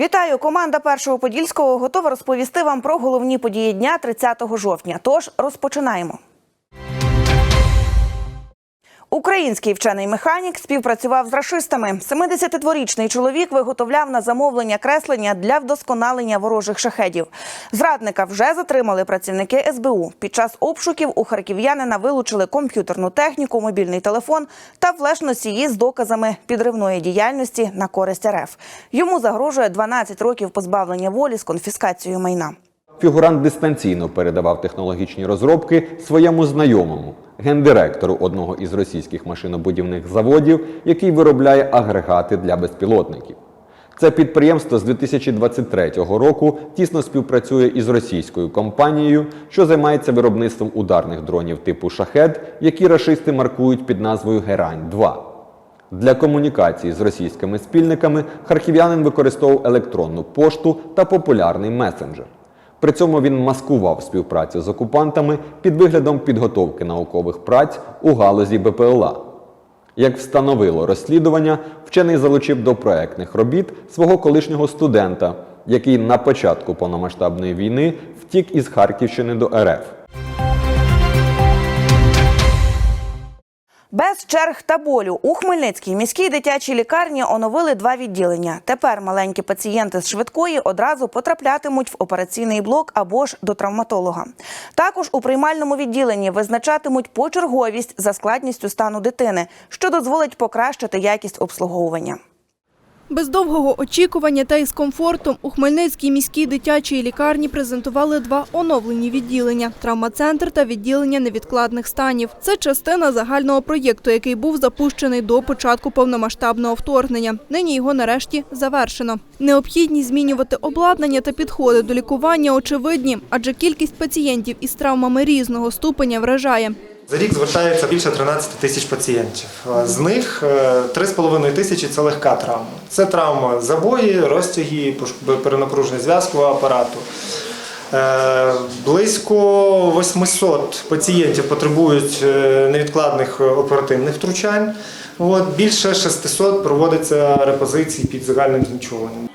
Вітаю! Команда першого подільського готова розповісти вам про головні події дня 30 жовтня. Тож розпочинаємо. Український вчений механік співпрацював з рашистами. 72-річний чоловік виготовляв на замовлення креслення для вдосконалення ворожих шахедів. Зрадника вже затримали працівники СБУ. Під час обшуків у харків'янина вилучили комп'ютерну техніку, мобільний телефон та флеш-носії з доказами підривної діяльності на користь РФ. Йому загрожує 12 років позбавлення волі з конфіскацією майна. Фігурант дистанційно передавав технологічні розробки своєму знайомому, гендиректору одного із російських машинобудівних заводів, який виробляє агрегати для безпілотників. Це підприємство з 2023 року тісно співпрацює із російською компанією, що займається виробництвом ударних дронів типу шахед, які рашисти маркують під назвою Герань 2 для комунікації з російськими спільниками харків'янин використовував електронну пошту та популярний месенджер. При цьому він маскував співпрацю з окупантами під виглядом підготовки наукових праць у галузі БПЛА. Як встановило розслідування, вчений залучив до проектних робіт свого колишнього студента, який на початку повномасштабної війни втік із Харківщини до РФ. Без черг та болю у Хмельницькій міській дитячій лікарні оновили два відділення. Тепер маленькі пацієнти з швидкої одразу потраплятимуть в операційний блок або ж до травматолога. Також у приймальному відділенні визначатимуть почерговість за складністю стану дитини, що дозволить покращити якість обслуговування. Без довгого очікування та із комфортом у Хмельницькій міській дитячій лікарні презентували два оновлені відділення – травмацентр та відділення невідкладних станів. Це частина загального проєкту, який був запущений до початку повномасштабного вторгнення. Нині його нарешті завершено. Необхідність змінювати обладнання та підходи до лікування очевидні, адже кількість пацієнтів із травмами різного ступеня вражає. За рік звертається більше 13 тисяч пацієнтів. З них е, 3,5 тисячі це легка травма. Це травма забої, розтяги, перенапруження зв'язкового апарату. Е, Близько 800 пацієнтів потребують е, невідкладних оперативних втручань. От, більше 600 проводиться репозицій під загальним знічуванням.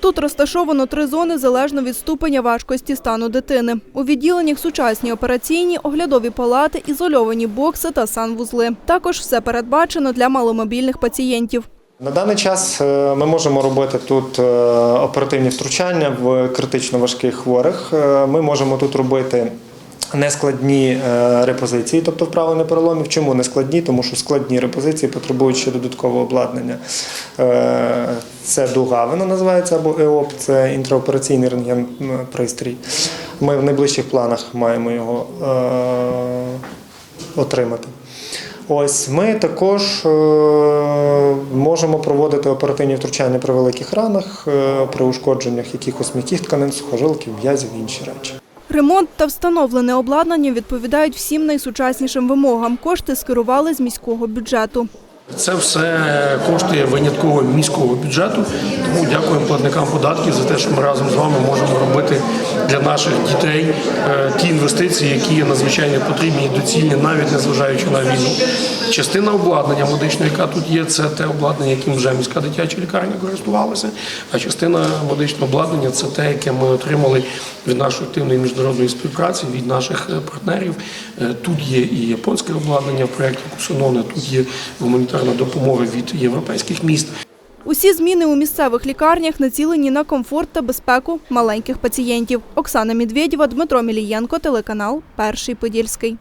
Тут розташовано три зони залежно від ступеня важкості стану дитини. У відділеннях сучасні операційні, оглядові палати, ізольовані бокси та санвузли. Також все передбачено для маломобільних пацієнтів. На даний час е, ми можемо робити тут е, оперативні втручання в критично важких хворих. Е, Ми можемо тут робити нескладні е, репозиції, тобто вправлення переломів. Чому нескладні? Тому що складні репозиції потребують ще додаткового обладнання. Е, Це дуга, вона називається або ЕОП, це інтраопераційний рентген-пристрій. Ми в найближчих планах маємо його е, отримати. Ось ми також можемо проводити оперативні втручання при великих ранах, при ушкодженнях якихось м'яких тканин, сухожилків, м'язів і інші речі. Ремонт та встановлене обладнання відповідають всім найсучаснішим вимогам. Кошти скерували з міського бюджету. Це все коштує винятково міського бюджету. Тому дякуємо платникам податків за те, що ми разом з вами можемо робити для наших дітей е, ті інвестиції, які є надзвичайно потрібні і доцільні, навіть незважаючи на війну. Частина обладнання медичного, яка тут є, це те обладнання, яким вже міська дитяча лікарня користувалася. А частина медичного обладнання це те, яке ми отримали від нашої активної міжнародної співпраці, від наших е, партнерів. Е, Тут є і японське обладнання в проєкті Кусононе, тут є гуманітарна допомога від європейських міст. Усі зміни у місцевих лікарнях націлені на комфорт та безпеку маленьких пацієнтів. Оксана Медведєва, Дмитро Мілієнко, телеканал Перший Подільський.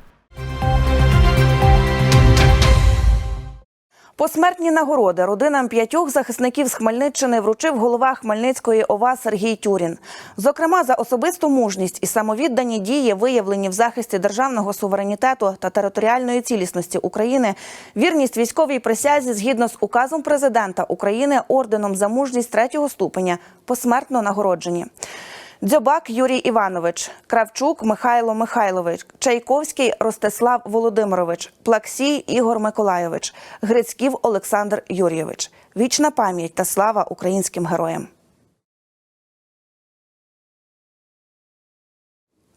Посмертні нагороди родинам п'ятьох захисників з Хмельниччини вручив голова Хмельницької ОВА Сергій Тюрін. Зокрема, за особисту мужність і самовіддані дії, виявлені в захисті державного суверенітету та територіальної цілісності України, вірність військовій присязі згідно з указом президента України орденом за мужність третього ступеня посмертно нагороджені. Дзьобак Юрій Іванович, Кравчук Михайло Михайлович, Чайковський Ростислав Володимирович, Плаксій Ігор Миколайович, Грицьків Олександр Юрійович. Вічна пам'ять та слава українським героям.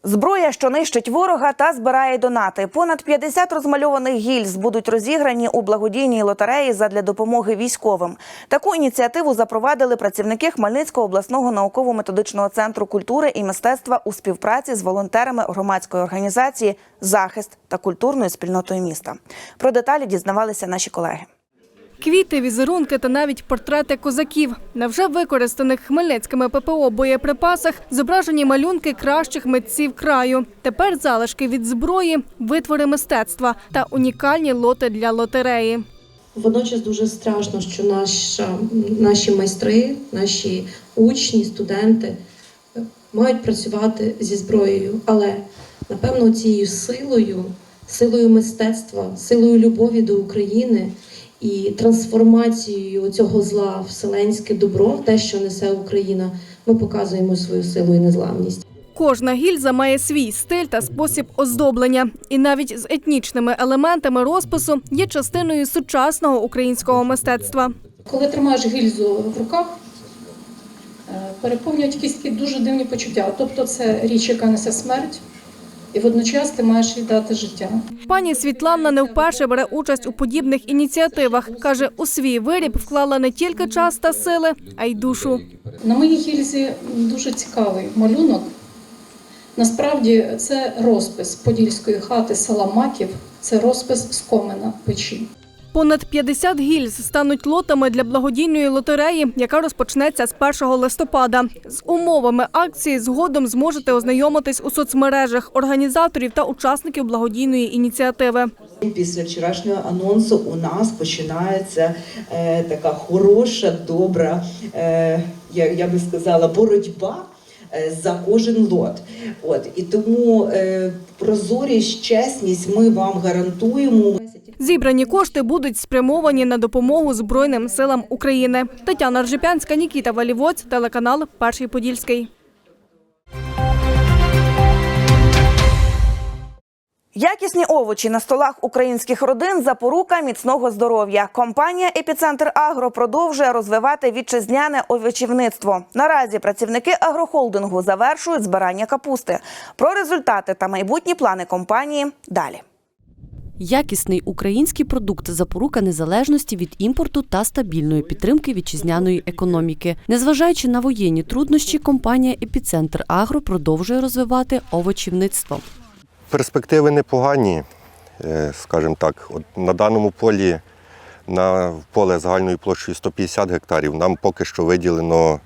Зброя, що нищить ворога та збирає донати. Понад 50 розмальованих гільз будуть розіграні у благодійній лотереї задля допомоги військовим. Таку ініціативу запровадили працівники Хмельницького обласного науково-методичного центру культури і мистецтва у співпраці з волонтерами громадської організації Захист та культурною спільнотою міста. Про деталі дізнавалися наші колеги. Квіти, візерунки та навіть портрети козаків. На вже використаних хмельницькими ППО боєприпасах зображені малюнки кращих митців краю. Тепер залишки від зброї, витвори мистецтва та унікальні лоти для лотереї. Водночас дуже страшно, що наша, наші майстри, наші учні, студенти мають працювати зі зброєю, але напевно цією силою, силою мистецтва, силою любові до України і трансформацією цього зла в вселенське добро, в те, що несе Україна, ми показуємо свою силу і незламність. Кожна гільза має свій стиль та спосіб оздоблення, і навіть з етнічними елементами розпису є частиною сучасного українського мистецтва. Коли тримаєш гільзу в руках, е, переповнюють якісь такі дуже дивні почуття. Тобто це річ, яка несе смерть, і водночас ти маєш їй дати життя. Пані Світлана не вперше бере участь у подібних ініціативах. каже, у свій виріб вклала не тільки час та сили, а й душу. На моїй гільзі дуже цікавий малюнок. Насправді це розпис подільської хати села Маків, це розпис з комина печі. Понад 50 гільз стануть лотами для благодійної лотереї, яка розпочнеться з 1 листопада. З умовами акції згодом зможете ознайомитись у соцмережах організаторів та учасників благодійної ініціативи. Після вчорашнього анонсу у нас починається е, така хороша, добра, е, я, я би сказала, боротьба е, за кожен лот. От і тому е, прозорість, чесність ми вам гарантуємо. Зібрані кошти будуть спрямовані на допомогу Збройним силам України. Тетяна Ржепянська, Нікіта Валівоць, телеканал Перший Подільський. Якісні овочі на столах українських родин запорука міцного здоров'я. Компанія Епіцентр Агро продовжує розвивати вітчизняне овочівництво. Наразі працівники агрохолдингу завершують збирання капусти. Про результати та майбутні плани компанії далі. Якісний український продукт запорука незалежності від імпорту та стабільної підтримки вітчизняної економіки. Незважаючи на воєнні труднощі, компанія Епіцентр Агро продовжує розвивати овочівництво. Перспективи непогані, е, скажімо так. От на даному полі, на поле загальною площею 150 гектарів, нам поки що виділено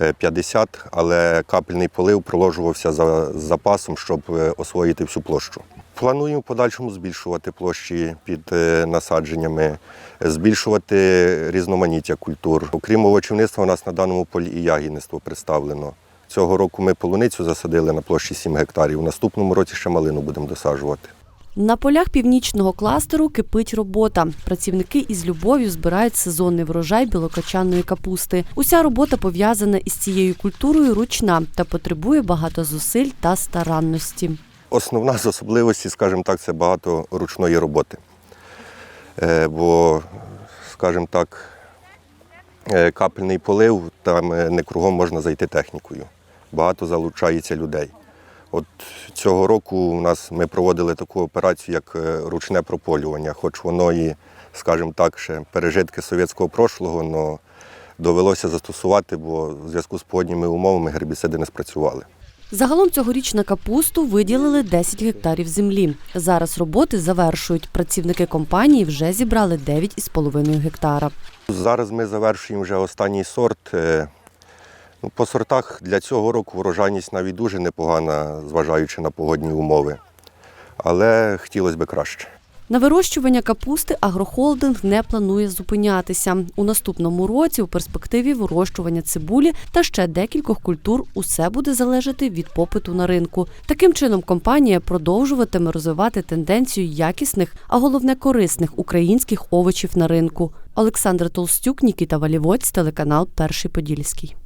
е, 50, але капельний полив проложувався за запасом, щоб е, освоїти всю площу. Плануємо в подальшому збільшувати площі під е, насадженнями, збільшувати різноманіття культур. Окрім овочівництва, у нас на даному полі і ягідництво представлено. Цього року ми полуницю засадили на площі 7 гектарів. У наступному році ще малину будемо досаджувати. На полях північного кластеру кипить робота. Працівники із любов'ю збирають сезонний врожай білокачаної капусти. Уся робота пов'язана із цією культурою ручна та потребує багато зусиль та старанності. Основна з особливості, скажімо так, це багато ручної роботи. Е, Бо, скажімо так, е, капельний полив, там е, не кругом можна зайти технікою. Багато залучається людей. От цього року у нас ми проводили таку операцію, як ручне прополювання, хоч воно і, скажімо так, ще пережитки совєтського прошлого, але довелося застосувати, бо в зв'язку з погодніми умовами гербіциди не спрацювали. Загалом цьогоріч на капусту виділили 10 гектарів землі. Зараз роботи завершують. Працівники компанії вже зібрали 9,5 гектара. Зараз ми завершуємо вже останній сорт. Е, Ну, по сортах для цього року врожайність навіть дуже непогана, зважаючи на погодні умови. Але хотілося б краще. На вирощування капусти агрохолдинг не планує зупинятися. У наступному році у перспективі вирощування цибулі та ще декількох культур усе буде залежати від попиту на ринку. Таким чином, компанія продовжуватиме розвивати тенденцію якісних, а головне корисних українських овочів на ринку. Олександр Толстюк, Нікіта Валівоць, телеканал Перший Подільський.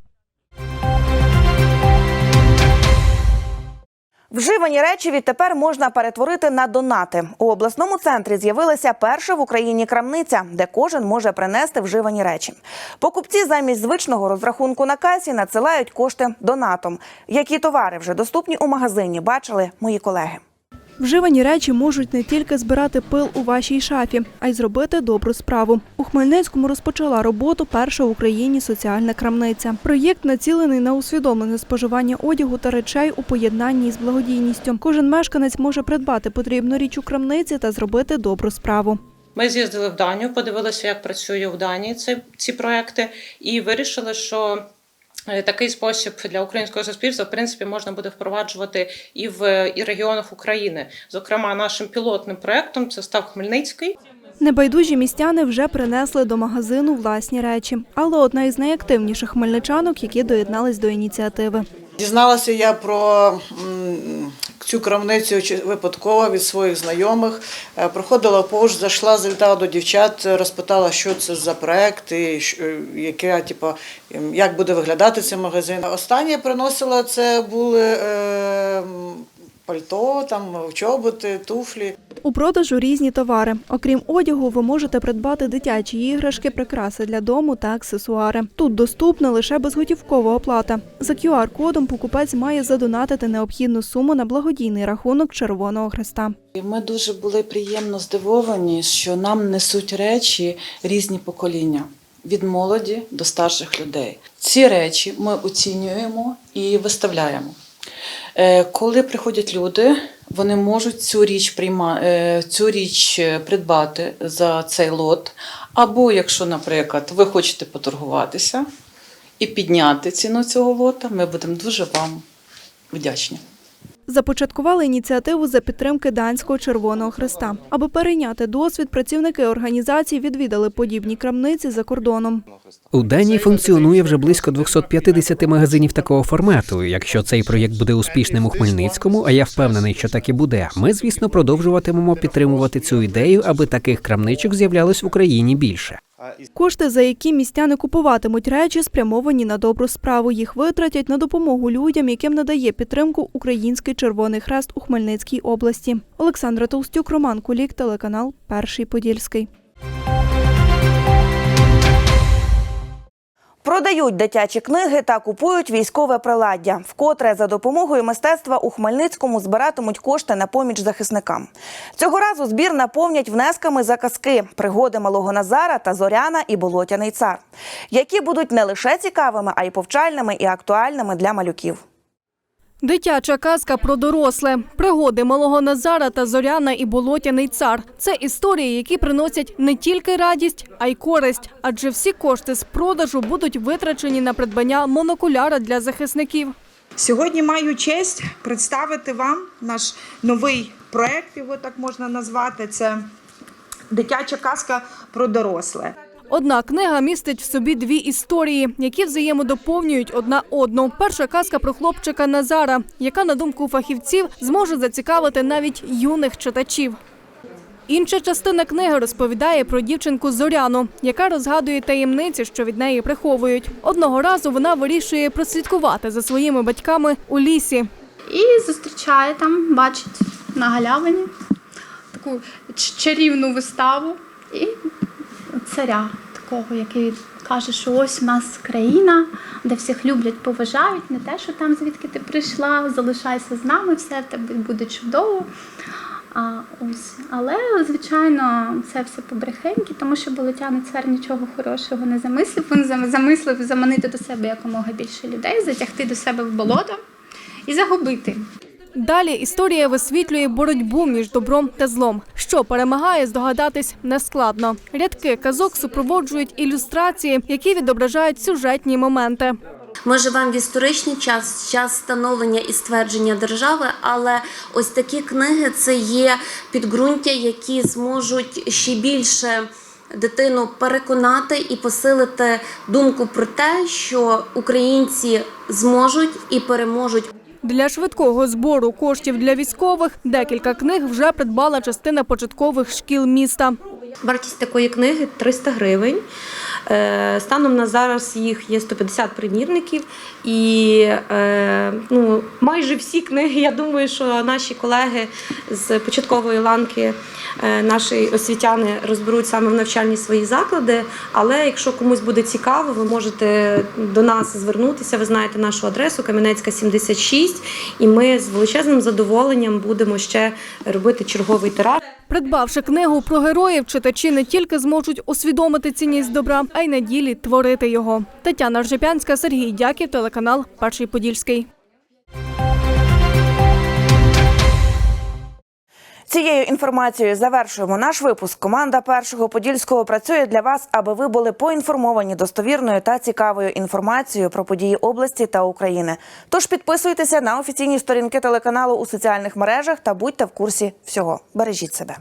Вживані речі відтепер можна перетворити на донати. У обласному центрі з'явилася перша в Україні крамниця, де кожен може принести вживані речі. Покупці замість звичного розрахунку на касі надсилають кошти донатом. Які товари вже доступні у магазині, бачили мої колеги. Вживані речі можуть не тільки збирати пил у вашій шафі, а й зробити добру справу. У Хмельницькому розпочала роботу перша в Україні соціальна крамниця. Проєкт націлений на усвідомлене споживання одягу та речей у поєднанні з благодійністю. Кожен мешканець може придбати потрібну річ у крамниці та зробити добру справу. Ми з'їздили в Данію, подивилися, як працює в Данії ці, ці проекти, і вирішили, що такий спосіб для українського суспільства в принципі можна буде впроваджувати і в і регіонах України. Зокрема, нашим пілотним проектом це став Хмельницький. Небайдужі містяни вже принесли до магазину власні речі, але одна із найактивніших хмельничанок, які доєднались до ініціативи. Дізналася я про цю крамницю випадково від своїх знайомих. Е, Проходила повз, зайшла, завітала до дівчат, розпитала, що це за проект, і е, яке, типу, ем, як буде виглядати цей магазин. Останнє приносила це були е, пальто, там чоботи, туфлі. У продажу різні товари. Окрім одягу, ви можете придбати дитячі іграшки, прикраси для дому та аксесуари. Тут доступна лише безготівкова оплата. За QR-кодом покупець має задонатити необхідну суму на благодійний рахунок Червоного Хреста. Ми дуже були приємно здивовані, що нам несуть речі різні покоління. Від молоді до старших людей. Ці речі ми оцінюємо і виставляємо. Е, Коли приходять люди, вони можуть цю річ прийма, е, цю річ е, придбати за цей лот. Або якщо, наприклад, ви хочете поторгуватися і підняти ціну цього лота, ми будемо дуже вам вдячні. Започаткували ініціативу за підтримки Данського Червоного Хреста. Аби перейняти досвід, працівники організації відвідали подібні крамниці за кордоном. У Данії функціонує вже близько 250 магазинів такого формату. Якщо цей проєкт буде успішним у Хмельницькому, а я впевнений, що так і буде. Ми, звісно, продовжуватимемо підтримувати цю ідею, аби таких крамничок з'являлось в Україні більше. Кошти, за які містяни купуватимуть речі, спрямовані на добру справу. Їх витратять на допомогу людям, яким надає підтримку Український Червоний Хрест у Хмельницькій області. Олександра Толстюк, Роман Кулік, телеканал Перший Подільський. Продають дитячі книги та купують військове приладдя. Вкотре за допомогою мистецтва у Хмельницькому збиратимуть кошти на поміч захисникам. Цього разу збір наповнять внесками за казки, пригоди малого Назара та Зоряна і Болотяний цар, які будуть не лише цікавими, а й повчальними і актуальними для малюків. Дитяча казка про доросле, пригоди малого Назара та Зоряна і Болотяний цар. Це історії, які приносять не тільки радість, а й користь, адже всі кошти з продажу будуть витрачені на придбання монокуляра для захисників. Сьогодні маю честь представити вам наш новий проект, його так можна назвати. Це дитяча казка про доросле. Одна книга містить в собі дві історії, які взаємодоповнюють одна одну. Перша казка про хлопчика Назара, яка, на думку фахівців, зможе зацікавити навіть юних читачів. Інша частина книги розповідає про дівчинку Зоряну, яка розгадує таємниці, що від неї приховують. Одного разу вона вирішує прослідкувати за своїми батьками у лісі. І зустрічає там, бачить на галявині таку чарівну виставу і царя такого, який каже, що ось у нас країна, де всіх люблять, поважають, не те, що там звідки ти прийшла, залишайся з нами, все тебе буде чудово. А, ось. Але, звичайно, це все побрехеньки, тому що болотяний цар нічого хорошого не замислив. Він замислив заманити до себе якомога більше людей, затягти до себе в болото і загубити. Далі історія висвітлює боротьбу між добром та злом. Що перемагає, здогадатись нескладно. Рядки казок супроводжують ілюстрації, які відображають сюжетні моменти. Ми живемо в історичний час, час становлення і ствердження держави, але ось такі книги це є підґрунтя, які зможуть ще більше дитину переконати і посилити думку про те, що українці зможуть і переможуть. Для швидкого збору коштів для військових декілька книг вже придбала частина початкових шкіл міста. Вартість такої книги 300 гривень. Е, Станом на зараз їх є 150 примірників, і е, ну, майже всі книги, я думаю, що наші колеги з початкової ланки, е, наші освітяни розберуть саме в навчальні свої заклади. Але якщо комусь буде цікаво, ви можете до нас звернутися. Ви знаєте нашу адресу Кам'янецька 76, і ми з величезним задоволенням будемо ще робити черговий тираж. Придбавши книгу про героїв, читачі не тільки зможуть усвідомити цінність добра, а й на ділі творити його. Тетяна Ржепянська, Сергій Дяків, телеканал Перший Подільський. Цією інформацією завершуємо наш випуск. Команда першого подільського працює для вас, аби ви були поінформовані достовірною та цікавою інформацією про події області та України. Тож підписуйтеся на офіційні сторінки телеканалу у соціальних мережах та будьте в курсі всього. Бережіть себе.